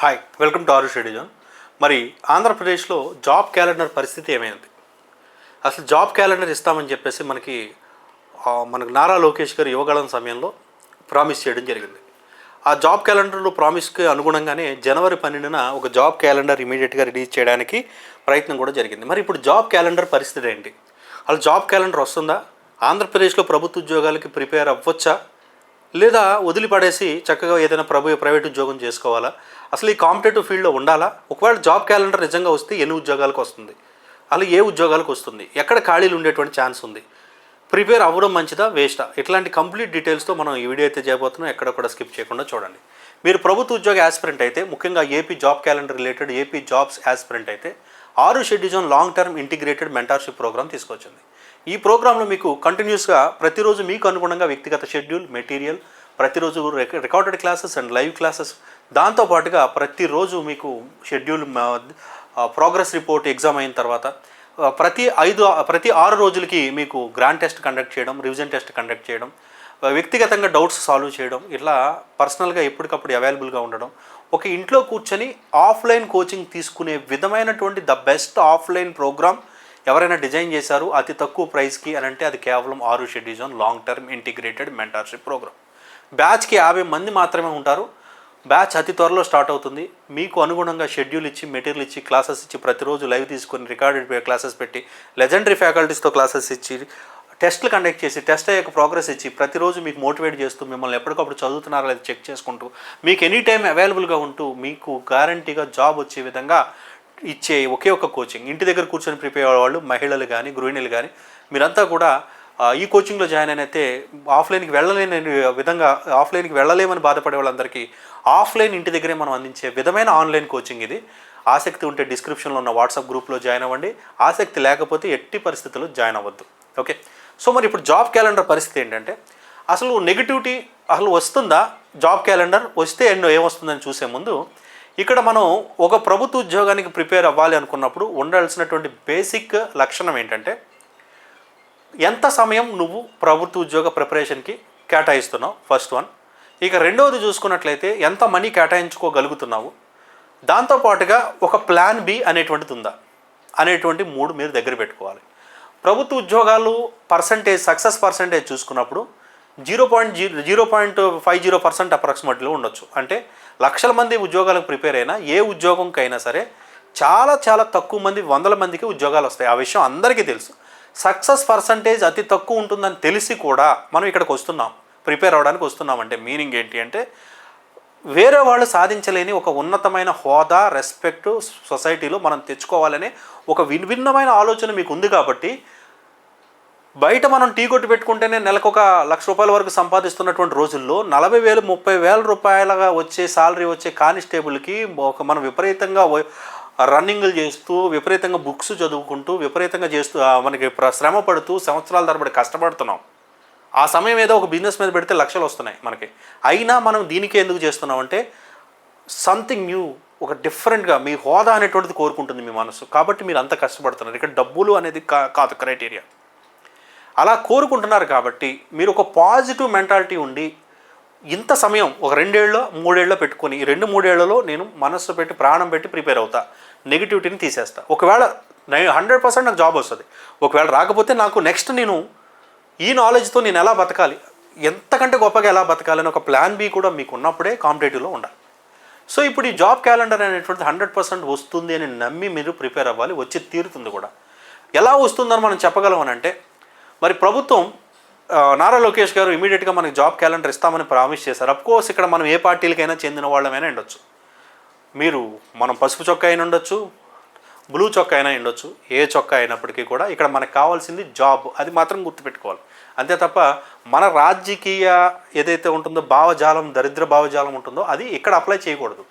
Hi welcome to ఆరు షెడ్యూజన్ మరి ఆంధ్రప్రదేశ్లో జాబ్ క్యాలెండర్ పరిస్థితి ఏమైంది? అసలు జాబ్ క్యాలెండర్ ఇస్తామని చెప్పేసి మనకి మనకు నారా లోకేష్ గారు ఇవ్వగలం సమయంలో ప్రామిస్ చేయడం జరిగింది. ఆ జాబ్ క్యాలెండర్లో ప్రామిస్కి అనుగుణంగానే జనవరి పన్నెండున ఒక జాబ్ క్యాలెండర్ ఇమీడియట్గా రిలీజ్ చేయడానికి ప్రయత్నం కూడా జరిగింది. మరి ఇప్పుడు జాబ్ క్యాలెండర్ పరిస్థితి ఏంటి? అసలు జాబ్ క్యాలెండర్ వస్తుందా? ఆంధ్రప్రదేశ్లో ప్రభుత్వ ఉద్యోగాలకి ప్రిపేర్ అవ్వచ్చా? లేదా వదిలిపడేసి చక్కగా ఏదైనా ప్రభు ప్రైవేట్ ఉద్యోగం చేసుకోవాలా? అసలు ఈ కాంపిటేటివ్ ఫీల్డ్లో ఉండాలా? ఒకవేళ జాబ్ క్యాలెండర్ నిజంగా వస్తే ఎన్ని ఉద్యోగాలకు వస్తుంది? అలా ఏ ఉద్యోగాలకు వస్తుంది? ఎక్కడ ఖాళీలు ఉండేటువంటి ఛాన్స్ ఉంది? ప్రిపేర్ అవ్వడం మంచిదా? వేస్టా? ఇట్లాంటి కంప్లీట్ డీటెయిల్స్తో మనం ఈ వీడియో అయితే చేయబోతున్నాం. ఎక్కడ కూడా స్కిప్ చేయకుండా చూడండి. మీరు ప్రభుత్వ ఉద్యోగ యాస్పిరెంట్ అయితే ముఖ్యంగా AP job calendar related AP jobs aspirant అయితే ఆరు షెడ్యూజన్ long term integrated mentorship program తీసుకొచ్చింది. ఈ ప్రోగ్రాంలో మీకు కంటిన్యూస్గా ప్రతిరోజు మీకు అనుగుణంగా వ్యక్తిగత షెడ్యూల్ మెటీరియల్ ప్రతిరోజు recorded classes and live classes దాంతోపాటుగా ప్రతిరోజు మీకు షెడ్యూల్ ప్రోగ్రెస్ రిపోర్ట్ ఎగ్జామ్ అయిన తర్వాత ప్రతి ఐదు ప్రతి ఆరు రోజులకి మీకు గ్రాండ్ టెస్ట్ కండక్ట్ చేయడం రివిజన్ టెస్ట్ కండక్ట్ చేయడం వ్యక్తిగతంగా డౌట్స్ సాల్వ్ చేయడం ఇట్లా పర్సనల్గా ఎప్పటికప్పుడు అవైలబుల్గా ఉండడం ఒక ఇంట్లో కూర్చొని ఆఫ్లైన్ కోచింగ్ తీసుకునే విధమైనటువంటి ద బెస్ట్ ఆఫ్లైన్ ప్రోగ్రామ్ ఎవరైనా డిజైన్ చేశారు అతి తక్కువ ప్రైస్కి అని అంటే అది కేవలం ఆరు షెడ్యూజన్ long term integrated mentorship program. బ్యాచ్కి యాభై మంది మాత్రమే ఉంటారు బ్యాచ్ అతి త్వరలో స్టార్ట్ అవుతుంది. మీకు అనుగుణంగా షెడ్యూల్ ఇచ్చి మెటీరియల్ ఇచ్చి క్లాసెస్ ఇచ్చి ప్రతిరోజు లైవ్ తీసుకొని రికార్డెడ్ క్లాసెస్ పెట్టి లెజెండరీ ఫ్యాకల్టీస్తో క్లాసెస్ ఇచ్చి టెస్ట్లు కండక్ట్ చేసి టెస్ట్ అయ్యాక ప్రోగ్రెస్ ఇచ్చి ప్రతిరోజు మీకు మోటివేట్ చేస్తూ మిమ్మల్ని ఎప్పటికప్పుడు చదువుతున్నారా లేదా చెక్ చేసుకుంటూ మీకు ఎనీ టైం అవైలబుల్గా ఉంటూ మీకు గ్యారంటీగా జాబ్ వచ్చే విధంగా ఇచ్చే ఒకే ఒక కోచింగ్ ఇంటి దగ్గర కూర్చొని ప్రిపేర్ అయ్యేవాళ్ళు మహిళలు కానీ గృహిణులు కానీ మీరంతా కూడా ఈ కోచింగ్లో జాయిన్ అయినైతే ఆఫ్లైన్కి వెళ్ళలేని విధంగా ఆఫ్లైన్కి వెళ్ళలేమని బాధపడే వాళ్ళందరికీ ఆఫ్లైన్ ఇంటి దగ్గరే మనం అందించే విధమైన ఆన్లైన్ కోచింగ్ ఇది. ఆసక్తి ఉంటే డిస్క్రిప్షన్లో ఉన్న వాట్సాప్ గ్రూప్లో జాయిన్ అవ్వండి. ఆసక్తి లేకపోతే ఎట్టి పరిస్థితుల్లో జాయిన్ అవ్వద్దు. ఓకే? సో మరి ఇప్పుడు జాబ్ క్యాలెండర్ పరిస్థితి ఏంటంటే అసలు నెగిటివిటీ అసలు వస్తుందా? జాబ్ క్యాలెండర్ వస్తే ఎన్నో ఏమొస్తుందని చూసే ముందు ఇక్కడ మనం ఒక ప్రభుత్వ ఉద్యోగానికి ప్రిపేర్ అవ్వాలి అనుకున్నప్పుడు ఉండాల్సినటువంటి బేసిక్ లక్షణం ఏంటంటే ఎంత సమయం నువ్వు ప్రభుత్వ ఉద్యోగ ప్రిపరేషన్కి కేటాయిస్తున్నావు? ఫస్ట్ వన్ ఇక రెండవది చూసుకున్నట్లయితే ఎంత మనీ కేటాయించుకోగలుగుతున్నావు? దాంతోపాటుగా ఒక ప్లాన్ బి అనేటువంటిది ఉందా? అనేటువంటి మూడు మీరు దగ్గర పెట్టుకోవాలి. ప్రభుత్వ ఉద్యోగాలు పర్సంటేజ్ సక్సెస్ పర్సంటేజ్ చూసుకున్నప్పుడు zero point zero zero point five zero percent అప్రాక్సిమేట్లో ఉండొచ్చు. అంటే లక్షల మంది ఉద్యోగాలకు ప్రిపేర్ అయినా ఏ ఉద్యోగంకైనా సరే చాలా చాలా తక్కువ మంది వందల మందికి ఉద్యోగాలు వస్తాయి. ఆ విషయం అందరికీ తెలుసు. సక్సెస్ పర్సంటేజ్ అతి తక్కువ ఉంటుందని తెలిసి కూడా మనం ఇక్కడికి వస్తున్నాం. ప్రిపేర్ అవ్వడానికి వస్తున్నాం. అంటే మీనింగ్ ఏంటి అంటే వేరే వాళ్ళు సాధించలేని ఒక ఉన్నతమైన హోదా రెస్పెక్ట్ సొసైటీలో మనం తెచ్చుకోవాలనే ఒక విభిన్నమైన ఆలోచన మీకు ఉంది కాబట్టి బయట మనం టీ కొట్టు పెట్టుకుంటేనే నెలకు ఒక లక్ష రూపాయల వరకు సంపాదిస్తున్నటువంటి రోజుల్లో నలభై వేలు ముప్పై వేల రూపాయలుగా వచ్చే సాలరీ వచ్చే కానిస్టేబుల్కి ఒక మనం విపరీతంగా రన్నింగ్లు చేస్తూ విపరీతంగా బుక్స్ చదువుకుంటూ విపరీతంగా చేస్తూ మనకి ప్ర- శ్రమ పడుతూ సంవత్సరాల తరబడి కష్టపడుతున్నాం. ఆ సమయం ఏదో ఒక బిజినెస్ మీద పెడితే లక్షలు వస్తున్నాయి మనకి. అయినా మనం దీనికే ఎందుకు చేస్తున్నాం అంటే సంథింగ్ న్యూ ఒక డిఫరెంట్గా మీ హోదా అనేటువంటిది కోరుకుంటుంది మీ మనసు. కాబట్టి మీరు అంత కష్టపడుతున్నారు. ఇక్కడ డబ్బులు అనేది కా- కాదు క్రైటీరియా అలా కోరుకుంటున్నారు కాబట్టి మీరు ఒక పాజిటివ్ మెంటాలిటీ ఉండి ఇంత సమయం ఒక రెండేళ్ళలో మూడేళ్ళలో పెట్టుకొని ఈ రెండు మూడేళ్ళలో నేను మనస్సు పెట్టి ప్రాణం పెట్టి ప్రిపేర్ అవుతా. నెగిటివిటీని తీసేస్తా. ఒకవేళ నేను హండ్రెడ్ పర్సెంట్ నాకు జాబ్ వస్తుంది. ఒకవేళ రాకపోతే నాకు నెక్స్ట్ నేను ఈ నాలెడ్జ్తో నేను ఎలా బతకాలి? ఎంతకంటే గొప్పగా ఎలా బతకాలని ఒక ప్లాన్ బి కూడా మీకు ఉన్నప్పుడే కాంపిటేటివ్లో ఉండాలి. సో ఇప్పుడు ఈ జాబ్ క్యాలెండర్ అనేటువంటిది హండ్రెడ్ పర్సెంట్ వస్తుంది అని నమ్మి మీరు ప్రిపేర్ అవ్వాలి. వచ్చి తీరుతుంది కూడా. ఎలా వస్తుందని మనం చెప్పగలం అని అంటే మరి ప్రభుత్వం నారా లోకేష్ గారు ఇమీడియట్గా మనకి జాబ్ క్యాలెండర్ ఇస్తామని ప్రామిస్ చేశారు. అఫ్కోర్స్ ఇక్కడ మనం ఏ పార్టీలకైనా చెందిన వాళ్ళమైనా ఉండొచ్చు. మీరు మనం పసుపు చొక్కా అయినా ఉండొచ్చు బ్లూ చొక్కా అయినా ఉండొచ్చు ఏ చొక్కా అయినప్పటికీ కూడా ఇక్కడ మనకు కావాల్సింది జాబ్ అది మాత్రం గుర్తుపెట్టుకోవాలి. అంతే తప్ప మన రాజకీయ ఏదైతే ఉంటుందో భావజాలం దరిద్ర భావజాలం ఉంటుందో అది ఇక్కడ అప్లై చేయకూడదు.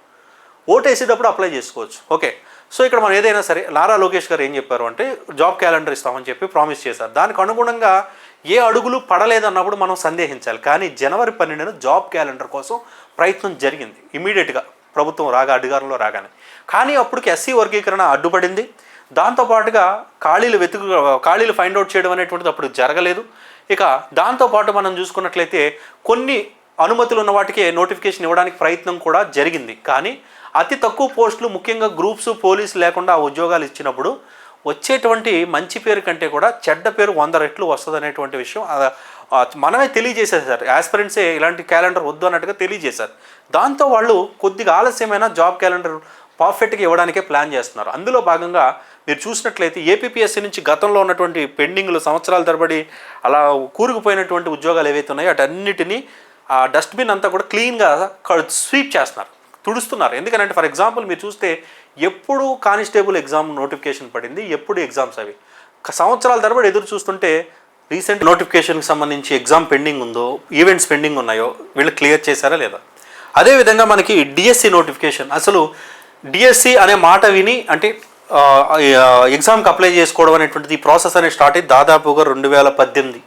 ఓటేసేటప్పుడు అప్లై చేసుకోవచ్చు. ఓకే సో ఇక్కడ మనం ఏదైనా సరే లారా లోకేష్ గారు ఏం చెప్పారు అంటే జాబ్ క్యాలెండర్ ఇస్తామని చెప్పి ప్రామిస్ చేశారు. దానికి అనుగుణంగా ఏ అడుగులు పడలేదన్నప్పుడు మనం సందేహించాలి. కానీ జనవరి పన్నెండున జాబ్ క్యాలెండర్ కోసం ప్రయత్నం జరిగింది. ఇమీడియట్గా ప్రభుత్వం రాగా అధికారంలో రాగానే. కానీ అప్పటికి ఎస్సీ వర్గీకరణ అడ్డుపడింది. దాంతోపాటుగా ఖాళీలు వెతుకు ఖాళీలు ఫైండ్ అవుట్ చేయడం అనేటువంటిది అప్పుడు జరగలేదు. ఇక దాంతోపాటు మనం చూసుకున్నట్లయితే కొన్ని అనుమతులు ఉన్న వాటికి నోటిఫికేషన్ ఇవ్వడానికి ప్రయత్నం కూడా జరిగింది. కానీ అతి తక్కువ పోస్టులు ముఖ్యంగా గ్రూప్స్ పోలీసు లేకుండా ఉద్యోగాలు ఇచ్చినప్పుడు వచ్చేటువంటి మంచి పేరు కంటే కూడా చెడ్డ పేరు వంద రెట్లు వస్తుంది అనేటువంటి విషయం మనమే తెలియజేసేసారు యాస్పిరెంట్సే ఇలాంటి క్యాలెండర్ వద్దు అన్నట్టుగా తెలియజేశారు. దాంతో వాళ్ళు కొద్దిగా ఆలస్యమైన జాబ్ క్యాలెండర్ పర్ఫెక్ట్గా ఇవ్వడానికే ప్లాన్ చేస్తున్నారు. అందులో భాగంగా మీరు చూసినట్లయితే ఏపీఎస్సీ నుంచి గతంలో ఉన్నటువంటి పెండింగ్లు సంవత్సరాల తరబడి అలా కూరుకుపోయినటువంటి ఉద్యోగాలు ఏవైతే ఉన్నాయో అటన్నిటినీ ఆ డస్ట్బిన్ అంతా కూడా క్లీన్గా స్వీప్ చేస్తున్నారు. తుడుస్తున్నారు. ఎందుకంటే ఫర్ ఎగ్జాంపుల్ మీరు చూస్తే ఎప్పుడు కానిస్టేబుల్ ఎగ్జామ్ నోటిఫికేషన్ పడింది ఎప్పుడు ఎగ్జామ్స్ అవి? సంవత్సరాల తరబడి ఎదురు చూస్తుంటే రీసెంట్ నోటిఫికేషన్కి సంబంధించి ఎగ్జామ్ పెండింగ్ ఉందో ఈవెంట్స్ పెండింగ్ ఉన్నాయో వీళ్ళు క్లియర్ చేశారా లేదా? అదేవిధంగా మనకి డిఎస్సి నోటిఫికేషన్ అసలు డిఎస్సి అనే మాట విని అంటే ఎగ్జామ్కి అప్లై చేసుకోవడం అనేటువంటిది ఈ ప్రాసెస్ అనేది స్టార్ట్ అయ్యి దాదాపుగా రెండు వేల పద్దెనిమిది.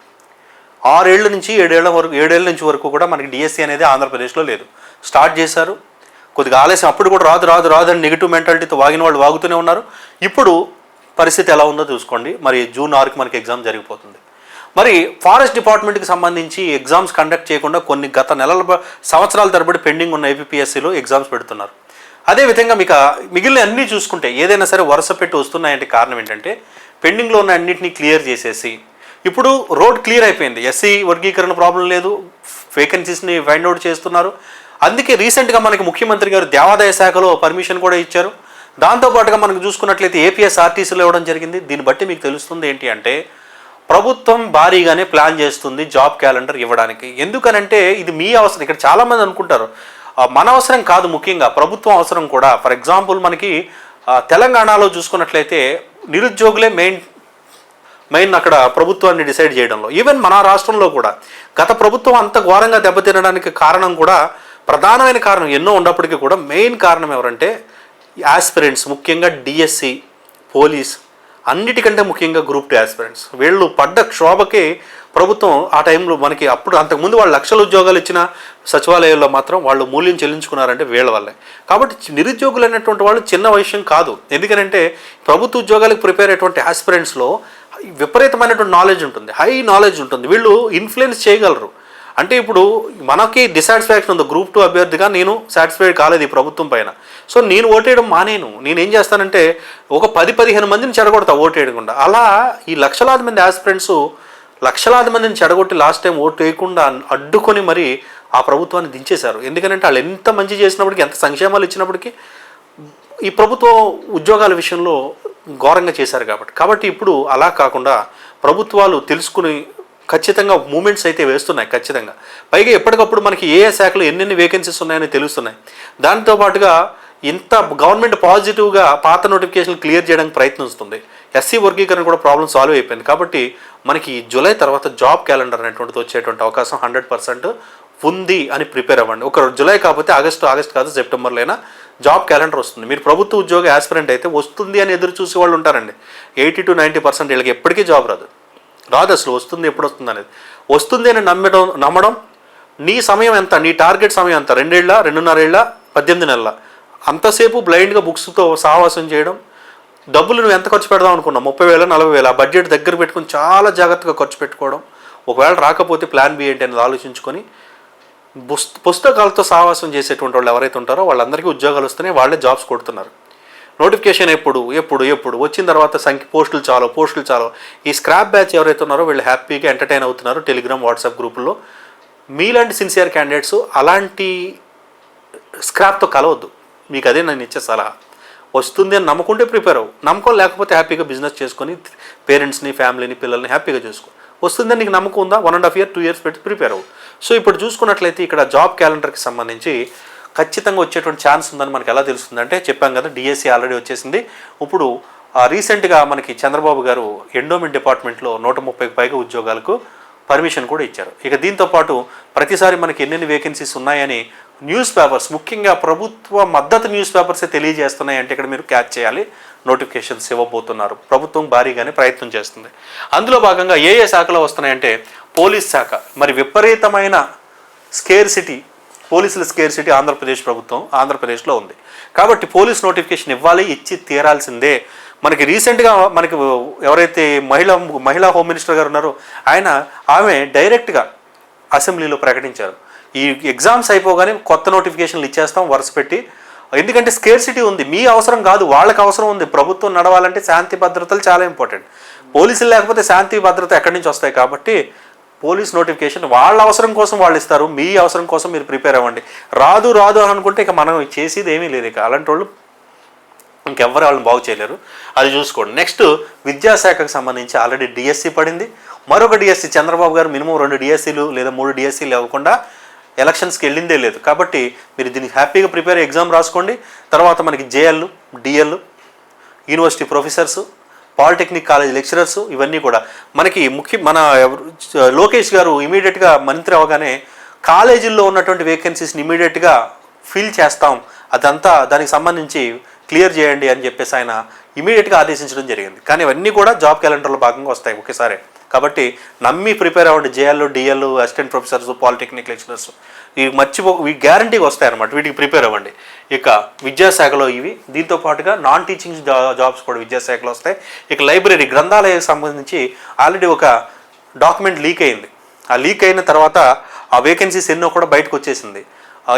ఆరేళ్ళ నుంచి ఏడేళ్ళ వరకు ఏడేళ్ళ నుంచి వరకు కూడా మనకి డిఎస్సి అనేది ఆంధ్రప్రదేశ్లో లేదు. స్టార్ట్ చేశారు కొద్దిగా ఆలస్యం. అప్పుడు కూడా రాదు రాదు రాదు అని నెగిటివ్ మెంటాలిటీతో వాగిన వాళ్ళు వాగుతూనే ఉన్నారు. ఇప్పుడు పరిస్థితి ఎలా ఉందో చూసుకోండి. మరి జూన్ ఆరుకి మనకి ఎగ్జామ్ జరిగిపోతుంది. మరి ఫారెస్ట్ డిపార్ట్మెంట్కి సంబంధించి ఎగ్జామ్స్ కండక్ట్ చేయకుండా కొన్ని గత నెలల సంవత్సరాల తరబడి పెండింగ్ ఉన్న ఏపీఎస్సీలో ఎగ్జామ్స్ పెడుతున్నారు. అదేవిధంగా మీకు మిగిలిన అన్నీ చూసుకుంటే ఏదైనా సరే వరుస పెట్టి వస్తున్నాయంటే కారణం ఏంటంటే పెండింగ్లో ఉన్న అన్నింటినీ క్లియర్ చేసేసి ఇప్పుడు రోడ్ క్లియర్ అయిపోయింది. ఎస్సీ వర్గీకరణ ప్రాబ్లం లేదు. వేకెన్సీస్ని ఫైండ్ అవుట్ చేస్తున్నారు. అందుకే రీసెంట్గా మనకి ముఖ్యమంత్రి గారు దేవాదాయ శాఖలో పర్మిషన్ కూడా ఇచ్చారు. దాంతోపాటుగా మనకు చూసుకున్నట్లయితే ఏపీఎస్ ఆర్టీసీలో ఇవ్వడం జరిగింది. దీన్ని బట్టి మీకు తెలుస్తుంది ఏంటి అంటే ప్రభుత్వం భారీగానే ప్లాన్ చేస్తుంది జాబ్ క్యాలెండర్ ఇవ్వడానికి. ఎందుకనంటే ఇది మీ అవసరం. ఇక్కడ చాలామంది అనుకుంటారు మన అవసరం కాదు ముఖ్యంగా ప్రభుత్వం అవసరం కూడా. ఫర్ ఎగ్జాంపుల్ మనకి తెలంగాణలో చూసుకున్నట్లయితే నిరుద్యోగులే మెయిన్ మెయిన్ అక్కడ ప్రభుత్వాన్ని డిసైడ్ చేయడంలో. ఈవెన్ మన రాష్ట్రంలో కూడా గత ప్రభుత్వం అంత ఘోరంగా దెబ్బతినడానికి కారణం కూడా ప్రధానమైన కారణం ఎన్నో ఉన్నప్పటికీ కూడా మెయిన్ కారణం ఎవరంటే యాస్పిరెంట్స్ ముఖ్యంగా డిఎస్సి పోలీస్ అన్నిటికంటే ముఖ్యంగా గ్రూప్ టూ యాస్పిరెంట్స్. వీళ్ళు పడ్డ క్షోభకే ప్రభుత్వం ఆ టైంలో మనకి అప్పుడు అంతకుముందు వాళ్ళు లక్షల ఉద్యోగాలు ఇచ్చిన సచివాలయాల్లో మాత్రం వాళ్ళు మూల్యం చెల్లించుకున్నారంటే వీళ్ళ వల్లే. కాబట్టి నిరుద్యోగులు అనేటువంటి వాళ్ళు చిన్న విషయం కాదు. ఎందుకంటే ప్రభుత్వ ఉద్యోగాలకు ప్రిపేర్ అయ్యేటువంటి ఆస్పిరెంట్స్లో విపరీతమైనటువంటి నాలెడ్జ్ ఉంటుంది. హై నాలెడ్జ్ ఉంటుంది. వీళ్ళు ఇన్ఫ్లుయెన్స్ చేయగలరు. అంటే ఇప్పుడు మనకి డిసాటిస్ఫాక్షన్ ఉంది. గ్రూప్ టూ అభ్యర్థిగా నేను సాటిస్ఫైడ్ కాలేదు ఈ ప్రభుత్వం పైన. సో నేను ఓటేయడం మానేను. నేను ఏం చేస్తానంటే ఒక పది పదిహేను మందిని చెడగొడతా ఓటేయకుండా అలా ఈ లక్షలాది మంది ఆస్పిరెంట్స్ లక్షలాది మందిని చెడగొట్టి లాస్ట్ టైం ఓటు వేయకుండా అడ్డుకొని మరి ఆ ప్రభుత్వాన్ని దించేశారు. ఎందుకంటే వాళ్ళు ఎంత మంచి చేసినప్పటికీ ఎంత సంక్షేమాలు ఇచ్చినప్పటికీ ఈ ప్రభుత్వం ఉద్యోగాల విషయంలో ఘోరంగా చేశారు కాబట్టి. కాబట్టి ఇప్పుడు అలా కాకుండా ప్రభుత్వాలు తెలుసుకుని ఖచ్చితంగా మూమెంట్స్ అయితే వేస్తున్నాయి ఖచ్చితంగా. పైగా ఎప్పటికప్పుడు మనకి ఏ ఏ శాఖలో ఎన్నెన్ని వేకెన్సీస్ ఉన్నాయని తెలుస్తున్నాయి. దాంతో పాటుగా ఇంత గవర్నమెంట్ పాజిటివ్గా పాత నోటిఫికేషన్ క్లియర్ చేయడానికి ప్రయత్నిస్తుంది ఎస్సీ వర్గీకరణ కూడా ప్రాబ్లం సాల్వ్ అయిపోయింది. కాబట్టి మనకి జూలై తర్వాత జాబ్ క్యాలెండర్ అనేటువంటిది వచ్చేటువంటి అవకాశం హండ్రెడ్ పర్సెంట్ ఉంది అని ప్రిపేర్ అవ్వండి. ఒక జూలై కాకపోతే ఆగస్టు ఆగస్ట్ కాదు సెప్టెంబర్లో అయినా జాబ్ క్యాలెండర్ వస్తుంది. మీరు ప్రభుత్వ ఉద్యోగ యాస్పిరెంట్ అయితే వస్తుంది అని ఎదురు చూసే వాళ్ళు ఉంటారండి. ఎయిటీ టు నైంటీ పర్సెంట్ వీళ్ళకి ఎప్పటికీ జాబ్ రాదు. రాదు అసలు వస్తుంది ఎప్పుడు వస్తుంది అనేది. వస్తుంది అని నమ్మడం నమ్మడం నీ సమయం ఎంత నీ టార్గెట్ సమయం ఎంత? రెండేళ్ళ రెండున్నరేళ్ళ పద్దెనిమిది నెలల? అంతసేపు బ్లైండ్గా బుక్స్తో సావాసం చేయడం డబ్బులు నువ్వు ఎంత ఖర్చు పెడదాం అనుకున్నావు? ముప్పై వేల నలభై వేల బడ్జెట్ దగ్గర పెట్టుకుని చాలా జాగ్రత్తగా ఖర్చు పెట్టుకోవడం ఒకవేళ రాకపోతే ప్లాన్ బి ఏంటి అనేది ఆలోచించుకొని పుస్ పుస్తకాలతో సావాసం చేసేటువంటి వాళ్ళు ఎవరైతే ఉంటారో వాళ్ళందరికీ ఉద్యోగాలు వస్తున్నాయి వాళ్ళే జాబ్స్ కొడుతున్నారు. నోటిఫికేషన్ ఎప్పుడు ఎప్పుడు ఎప్పుడు? వచ్చిన తర్వాత సంఖ్య పోస్టులు చాలు పోస్టులు చాలు. ఈ స్క్రాప్ బ్యాచ్ ఎవరైతే ఉన్నారో వీళ్ళు హ్యాపీగా ఎంటర్టైన్ అవుతున్నారు టెలిగ్రామ్ వాట్సాప్ గ్రూపుల్లో మీలాంటి సిన్సియర్ క్యాండిడేట్స్ అలాంటి స్క్రాప్తో కలవద్దు. మీకు అదే నేను ఇచ్చే సలహా. వస్తుంది అని నమ్ముకుంటే ప్రిపేర్ అవ్వు. నమ్మకం లేకపోతే హ్యాపీగా బిజినెస్ చేసుకొని పేరెంట్స్ని ఫ్యామిలీని పిల్లల్ని హ్యాపీగా చేసుకో. వస్తుందని నీకు నమ్మకం ఉందా? One and half year two years పెట్టి ప్రిపేర్ అవ్వు. సో ఇప్పుడు చూసుకున్నట్లయితే ఇక్కడ జాబ్ క్యాలెండర్కి సంబంధించి ఖచ్చితంగా వచ్చేటువంటి ఛాన్స్ ఉందని మనకి ఎలా తెలుస్తుందంటే చెప్పాం కదా డిఎస్సి ఆల్రెడీ వచ్చేసింది. ఇప్పుడు రీసెంట్గా మనకి చంద్రబాబు గారు ఎండోమెంట్ డిపార్ట్మెంట్లో నూట ముప్పైకి పైగా ఉద్యోగాలకు పర్మిషన్ కూడా ఇచ్చారు. ఇక దీంతో పాటు ప్రతిసారి మనకి ఎన్నెన్ని వేకెన్సీస్ ఉన్నాయని న్యూస్ పేపర్స్ ముఖ్యంగా ప్రభుత్వ మద్దతు న్యూస్ పేపర్సే తెలియజేస్తున్నాయంటే ఇక్కడ మీరు క్యాచ్ చేయాలి. నోటిఫికేషన్స్ ఇవ్వబోతున్నారు. ప్రభుత్వం భారీగానే ప్రయత్నం చేస్తుంది. అందులో భాగంగా ఏ ఏ శాఖలో వస్తున్నాయంటే పోలీస్ శాఖ. మరి విపరీతమైన స్కేర్ సిటీ పోలీసుల స్కేర్ సిటీ ఆంధ్రప్రదేశ్ ప్రభుత్వం ఆంధ్రప్రదేశ్లో ఉంది. కాబట్టి పోలీస్ నోటిఫికేషన్ ఇవ్వాలి ఇచ్చి తీరాల్సిందే. మనకి రీసెంట్గా మనకి ఎవరైతే మహిళా మహిళా హోమ్ మినిస్టర్ గారు ఉన్నారో ఆయన ఆమె డైరెక్ట్గా అసెంబ్లీలో ప్రకటించారు. ఈ ఎగ్జామ్స్ అయిపోగానే కొత్త నోటిఫికేషన్లు ఇచ్చేస్తాం వరుస పెట్టి. ఎందుకంటే స్కేర్సిటీ ఉంది. మీ అవసరం కాదు వాళ్ళకి అవసరం ఉంది. ప్రభుత్వం నడవాలంటే శాంతి భద్రతలు చాలా ఇంపార్టెంట్ పోలీసులు లేకపోతే శాంతి భద్రత ఎక్కడి నుంచి వస్తాయి కాబట్టి పోలీస్ నోటిఫికేషన్ వాళ్ళ అవసరం కోసం వాళ్ళు ఇస్తారు మీ అవసరం కోసం మీరు ప్రిపేర్ అవ్వండి. రాదు రాదు అని అనుకుంటే ఇక మనం చేసేది ఏమీ లేదు ఇక. అలాంటి వాళ్ళు ఇంకెవ్వరు వాళ్ళని బాగు చేయలేరు. అది చూసుకోండి. నెక్స్ట్ విద్యాశాఖకు సంబంధించి ఆల్రెడీ డిఎస్సి పడింది. మరొక డిఎస్సి చంద్రబాబు గారు మినిమం రెండు డిఎస్సీలు లేదా మూడు డిఎస్సీలు ఇవ్వకుండా ఎలక్షన్స్కి వెళ్ళిందే లేదు. కాబట్టి మీరు దీనికి హ్యాపీగా ప్రిపేర్ ఎగ్జామ్ రాసుకోండి. తర్వాత మనకి JL DL university professors polytechnic college lecturers ఇవన్నీ కూడా. మనకి ముఖ్య మన లోకేష్ గారు ఇమీడియట్గా మంత్రి అవగానే కాలేజీల్లో ఉన్నటువంటి వేకెన్సీస్ని ఇమీడియట్గా ఫిల్ చేస్తాం. అదంతా దానికి సంబంధించి క్లియర్ చేయండి అని చెప్పేసి ఆయన ఇమీడియట్గా ఆదేశించడం జరిగింది. కానీ ఇవన్నీ కూడా జాబ్ క్యాలెండర్లో భాగంగా వస్తాయి ఒకేసారి. కాబట్టి నమ్మి ప్రిపేర్ అవ్వండి JL DL assistant professors polytechnic lecturers. ఇవి మర్చిపో ఇవి గ్యారంటీగా వస్తాయి అనమాట వీటికి ప్రిపేర్ అవ్వండి. ఇక విద్యాశాఖలో ఇవి. దీంతో పాటుగా నాన్ టీచింగ్ జాబ్స్ కూడా విద్యాశాఖలో వస్తాయి. ఇక లైబ్రరీ గ్రంథాలయానికి సంబంధించి ఆల్రెడీ ఒక డాక్యుమెంట్ లీక్ అయింది. ఆ లీక్ అయిన తర్వాత ఆ వేకెన్సీస్ ఎన్నో కూడా బయటకు వచ్చేసింది.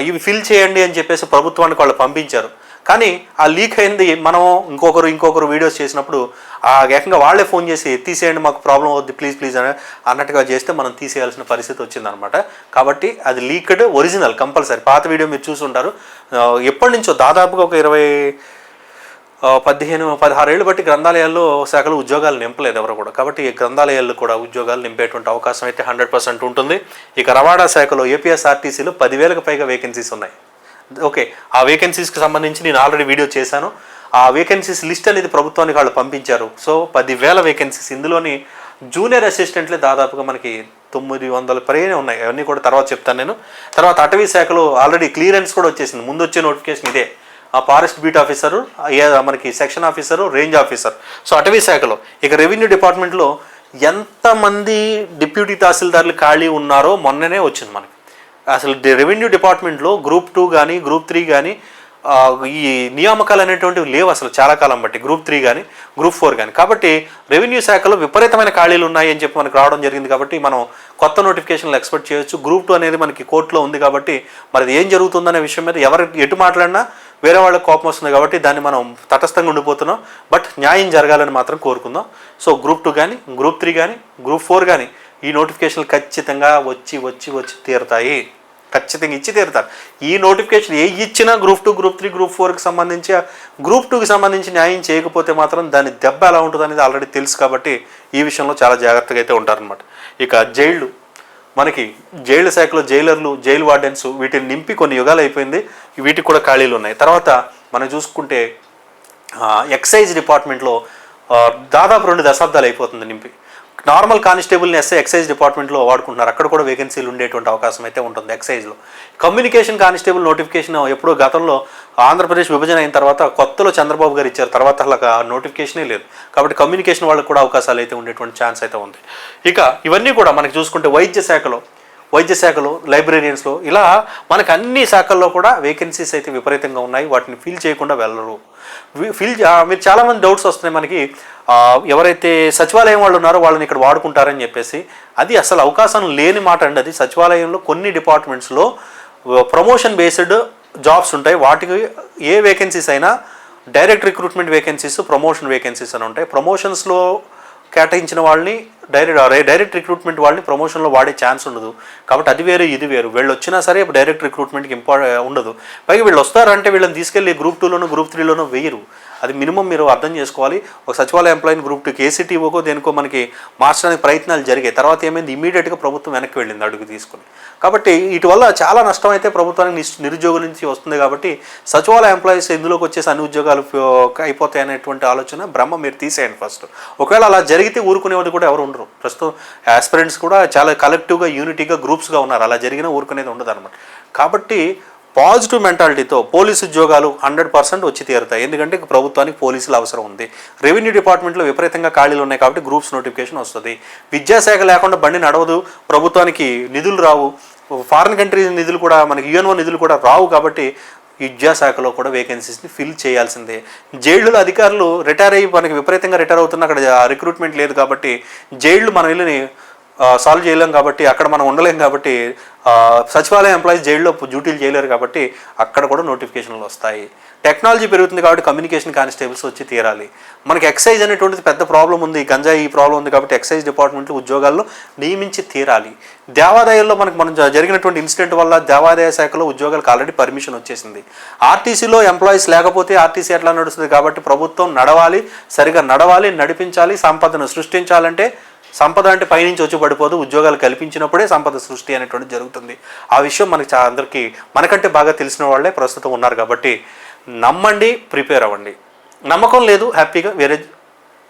ఇవి ఫిల్ చేయండి అని చెప్పేసి ప్రభుత్వానికి వాళ్ళు పంపించారు. కానీ ఆ లీక్ అయింది. మనం ఇంకొకరు ఇంకొకరు వీడియోస్ చేసినప్పుడు ఆ ఏకంగా వాళ్ళే ఫోన్ చేసి తీసేయండి మాకు ప్రాబ్లం అవుద్ది ప్లీజ్ ప్లీజ్ అని అన్నట్టుగా చేస్తే మనం తీసేయాల్సిన పరిస్థితి వచ్చిందనమాట. కాబట్టి అది లీక్డ్ ఒరిజినల్ కంపల్సరీ పాత వీడియో మీరు చూసి ఉంటారు ఎప్పటి నుంచో దాదాపుగా ఒక ఇరవై పదిహేను పదిహేను పదహారేళ్ళు బట్టి గ్రంథాలయాల్లో శాఖలు ఉద్యోగాలు నింపలేదు ఎవరు కూడా. కాబట్టి ఈ గ్రంథాలయాల్లో కూడా ఉద్యోగాలు నింపేటువంటి అవకాశం అయితే హండ్రెడ్ పర్సెంట్ ఉంటుంది. ఇక రవాణా శాఖలో ఏపీఎస్ఆర్టీసీలో పదివేలకు పైగా వేకెన్సీస్ ఉన్నాయి. ఓకే ఆ వేకెన్సీస్కి సంబంధించి నేను ఆల్రెడీ వీడియో చేశాను. ఆ వేకెన్సీస్ లిస్ట్ అనేది ప్రభుత్వానికి వాళ్ళు పంపించారు. సో పదివేల వేకెన్సీస్ ఇందులోని జూనియర్ అసిస్టెంట్లే దాదాపుగా మనకి తొమ్మిది వందల పైనే ఉన్నాయి. అవన్నీ కూడా తర్వాత చెప్తాను నేను. తర్వాత అటవీ శాఖలో ఆల్రెడీ క్లియరెన్స్ కూడా వచ్చేసింది. ముందు వచ్చే నోటిఫికేషన్ ఇదే. ఆ ఫారెస్ట్ బీట్ ఆఫీసరు మనకి section officer range officer so అటవీ శాఖలో. ఇక రెవెన్యూ డిపార్ట్మెంట్లో ఎంతమంది డిప్యూటీ తహసీల్దార్లు ఖాళీ ఉన్నారో మొన్ననే వచ్చింది మనకి. అసలు రెవెన్యూ డిపార్ట్మెంట్లో గ్రూప్ టూ కానీ గ్రూప్ త్రీ కానీ ఈ నియామకాలు అనేటువంటివి లేవు అసలు చాలా కాలం బట్టి. గ్రూప్ త్రీ కానీ గ్రూప్ ఫోర్ కానీ కాబట్టి రెవెన్యూ శాఖలో విపరీతమైన ఖాళీలు ఉన్నాయి అని చెప్పి మనకు రావడం జరిగింది కాబట్టి మనం కొత్త నోటిఫికేషన్లు ఎక్స్పెక్ట్ చేయొచ్చు. గ్రూప్ టూ అనేది మనకి కోర్టులో ఉంది కాబట్టి మరి ఏం జరుగుతుందనే విషయం మీద ఎవరు ఎటు మాట్లాడినా వేరే వాళ్ళకి కోపం వస్తుంది కాబట్టి దాన్ని మనం తటస్థంగా ఉండిపోతున్నాం. బట్ న్యాయం జరగాలని మాత్రం కోరుకుందాం. సో గ్రూప్ టూ కానీ గ్రూప్ త్రీ కానీ గ్రూప్ ఫోర్ కానీ ఈ నోటిఫికేషన్లు ఖచ్చితంగా వచ్చి వచ్చి వచ్చి తీరుతాయి. ఖచ్చితంగా ఇచ్చి తీరుతారు. ఈ నోటిఫికేషన్ ఏ ఇచ్చినా group two group three group ఫోర్కి సంబంధించి గ్రూప్ టూకి సంబంధించి న్యాయం చేయకపోతే మాత్రం దాని దెబ్బ ఎలా ఉంటుంది అనేది ఆల్రెడీ తెలుసు కాబట్టి ఈ విషయంలో చాలా జాగ్రత్తగా అయితే ఉంటారనమాట ఇక జైళ్ళు మనకి జైలు శాఖలో జైలర్లు జైలు వార్డెన్స్ వీటిని నింపి కొన్ని యుగాలు అయిపోయింది. వీటికి కూడా ఖాళీలు ఉన్నాయి. తర్వాత మనం చూసుకుంటే ఎక్సైజ్ డిపార్ట్మెంట్లో దాదాపు రెండు దశాబ్దాలు అయిపోతుంది నింపి. నార్మల్ కానిస్టేబుల్ని ఎస్ఐ ఎక్సైజ్ డిపార్ట్మెంట్లో వాడుకుంటున్నారు. అక్కడ కూడా వేకెన్సీలు ఉండేటువంటి అవకాశం అయితే ఉంటుంది ఎక్సైజ్లో. కమ్యూనికేషన్ కానిస్టేబుల్ నోటిఫికేషన్ ఎప్పుడో గతంలో ఆంధ్రప్రదేశ్ విభజన అయిన తర్వాత కొత్తలో చంద్రబాబు గారు ఇచ్చారు. తర్వాత అలా నోటిఫికేషనే లేదు. కాబట్టి కమ్యూనికేషన్ వాళ్ళకి కూడా అవకాశాలు అయితే ఉండేటువంటి ఛాన్స్ అయితే ఉంది. ఇక ఇవన్నీ కూడా మనకి చూసుకుంటే వైద్య శాఖలో వైద్య శాఖలో లైబ్రేరియన్స్లో ఇలా మనకు అన్ని శాఖల్లో కూడా వేకెన్సీస్ అయితే విపరీతంగా ఉన్నాయి. వాటిని ఫీల్ చేయకుండా వెళ్ళరు. ఫిల్ మీరు చాలామంది డౌట్స్ వస్తున్నాయి మనకి. ఎవరైతే సచివాలయం వాళ్ళు ఉన్నారో వాళ్ళని ఇక్కడ వాడుకుంటారని చెప్పేసి. అది అసలు అవకాశం లేని మాట అండి అది. సచివాలయంలో కొన్ని డిపార్ట్మెంట్స్లో ప్రమోషన్ బేస్డ్ జాబ్స్ ఉంటాయి. వాటికి ఏ వేకెన్సీస్ అయినా direct recruitment vacancies promotion vacancies అని ఉంటాయి. ప్రమోషన్స్లో కేటాయించిన వాళ్ళని డైరెక్ట్ డైరెక్ట్ రిక్రూట్మెంట్ వాళ్ళని ప్రమోషన్లో వాడే ఛాన్స్ ఉండదు. కాబట్టి అది వేరు ఇది వేరు. వీళ్ళు వచ్చినా సరే డైరెక్ట్ రిక్రూట్మెంట్కి ఇంపార్టెంట్ ఉండదు. పైగా వీళ్ళు వస్తారంటే వీళ్ళని తీసుకెళ్ళి గ్రూప్ టూలోనూ గ్రూప్ త్రీలోనూ వేయరు. అది మినిమం మీరు అర్థం చేసుకోవాలి. ఒక సచివాలయ ఎంప్లాయీని గ్రూప్ టూ కేసీటీఓకో దేనికో మనకి మార్చడానికి ప్రయత్నాలు జరిగాయి. తర్వాత ఏమైంది? ఇమీడియట్గా ప్రభుత్వం వెనక్కి వెళ్ళింది అడుగు తీసుకుని. కాబట్టి వీటి వల్ల చాలా నష్టం అయితే ప్రభుత్వానికి నిరుద్యోగుల నుంచి వస్తుంది కాబట్టి సచివాలయ ఎంప్లాయీస్ ఇందులోకి వచ్చేసి అన్ని ఉద్యోగాలు అయిపోతాయి అనేటువంటి ఆలోచన బ్రహ్మ మీరు తీసేయండి ఫస్ట్ ఒకవేళ అలా జరిగితే ఊరుకునేవాడు కూడా ఎవరు ఉండరు. ప్రస్తుతం ఆస్పిరెంట్స్ కూడా చాలా కలెక్టివ్గా యూనిటీగా గ్రూప్స్గా ఉన్నారు. అలా జరిగినా ఊరుకునేది ఉండదు అనమాట కాబట్టి పాజిటివ్ మెంటాలిటీతో పోలీసు ఉద్యోగాలు హండ్రెడ్ పర్సెంట్ వచ్చి తీరుతాయి. ఎందుకంటే ప్రభుత్వానికి పోలీసులు అవసరం ఉంది. రెవెన్యూ డిపార్ట్మెంట్లో విపరీతంగా ఖాళీలు ఉన్నాయి కాబట్టి గ్రూప్స్ నోటిఫికేషన్ వస్తుంది. విద్యాశాఖ లేకుండా బండి నడవదు. ప్రభుత్వానికి నిధులు రావు. ఫారిన్ కంట్రీ నిధులు కూడా మనకి యుఎన్ఓ నిధులు కూడా రావు కాబట్టి విద్యాశాఖలో కూడా వేకెన్సీస్ని ఫిల్ చేయాల్సిందే. జైళ్ళు అధికారులు రిటైర్ అయ్యి మనకి విపరీతంగా రిటైర్ అవుతున్న అక్కడ రిక్రూట్మెంట్ లేదు కాబట్టి జైళ్ళు మన వెళ్ళి సాల్వ్ చేయలేం కాబట్టి అక్కడ మనం ఉండలేం కాబట్టి సచివాలయం ఎంప్లాయీస్ జైల్లో డ్యూటీలు చేయలేరు కాబట్టి అక్కడ కూడా నోటిఫికేషన్లు వస్తాయి. టెక్నాలజీ పెరుగుతుంది కాబట్టి కమ్యూనికేషన్ కానిస్టేబుల్స్ వచ్చి తీరాలి. మనకి ఎక్సైజ్ అనేటువంటిది పెద్ద ప్రాబ్లం ఉంది. గంజాయి ఈ ప్రాబ్లం ఉంది కాబట్టి ఎక్సైజ్ డిపార్ట్మెంట్లు ఉద్యోగాల్లో నియమించి తీరాలి. దేవాదాయాల్లో మనకు మనం జరిగినటువంటి ఇన్సిడెంట్ వల్ల దేవాదాయ శాఖలో ఉద్యోగాలకు ఆల్రెడీ పర్మిషన్ వచ్చేసింది. ఆర్టీసీలో ఎంప్లాయీస్ లేకపోతే ఆర్టీసీ ఎట్లా నడుస్తుంది కాబట్టి ప్రభుత్వం నడవాలి సరిగా నడవాలి నడిపించాలి సంపదను సృష్టించాలంటే సంపద అంటే పైనుంచి వచ్చి పడిపోదు ఉద్యోగాలు కల్పించినప్పుడే సంపద సృష్టి అనేటువంటి జరుగుతుంది. ఆ విషయం మనకి అందరికీ మనకంటే బాగా తెలిసిన వాళ్ళే ప్రస్తుతం ఉన్నారు కాబట్టి నమ్మండి ప్రిపేర్ అవ్వండి. నమ్మకం లేదు హ్యాపీగా వేరే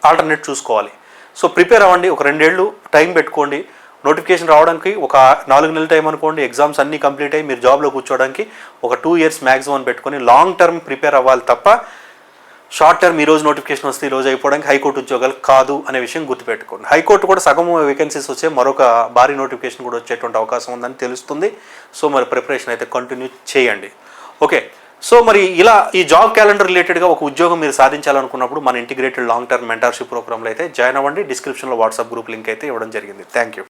ఆల్టర్నేట్ చూసుకోవాలి. సో ప్రిపేర్ అవ్వండి ఒక రెండేళ్ళు టైం పెట్టుకోండి. నోటిఫికేషన్ రావడానికి ఒక నాలుగు నెలల టైం అనుకోండి ఎగ్జామ్స్ అన్నీ కంప్లీట్ అయ్యి మీరు జాబ్లో కూర్చోవడానికి ఒక టూ ఇయర్స్ మ్యాక్సిమం పెట్టుకొని లాంగ్ టర్మ్ ప్రిపేర్ అవ్వాలి తప్ప షార్ట్ టర్మ్ ఈ రోజు నోటిఫికేషన్ వస్తే ఈ రోజు అయిపోవడానికి హైకోర్టు ఉద్యోగాలు కాదు అనే విషయం గుర్తుపెట్టుకోండి. హైకోర్టు కూడా సగం వేకెన్సీస్ వచ్చే మరొక భారీ నోటిఫికేషన్ కూడా వచ్చేటువంటి అవకాశం ఉందని తెలుస్తుంది. సో మరి ప్రిపరేషన్ అయితే కంటిన్యూ చేయండి. ఓకే. సో మరి ఇలా ఈ జాబ్ క్యాలెండర్ రిలేటెడ్గా ఒక ఉద్యోగం మీరు సాధించాలనుకున్నప్పుడు మన ఇంటిగ్రేటెడ్ లాంగ్ టర్మ్ మెంటర్షిప్ ప్రోగ్రామ్లో అయితే జాయిన్ అవ్వండి. డిస్క్రిప్షన్లో వాట్సాప్ గ్రూప్ లింక్ అయితే ఇవ్వడం జరిగింది. Thank you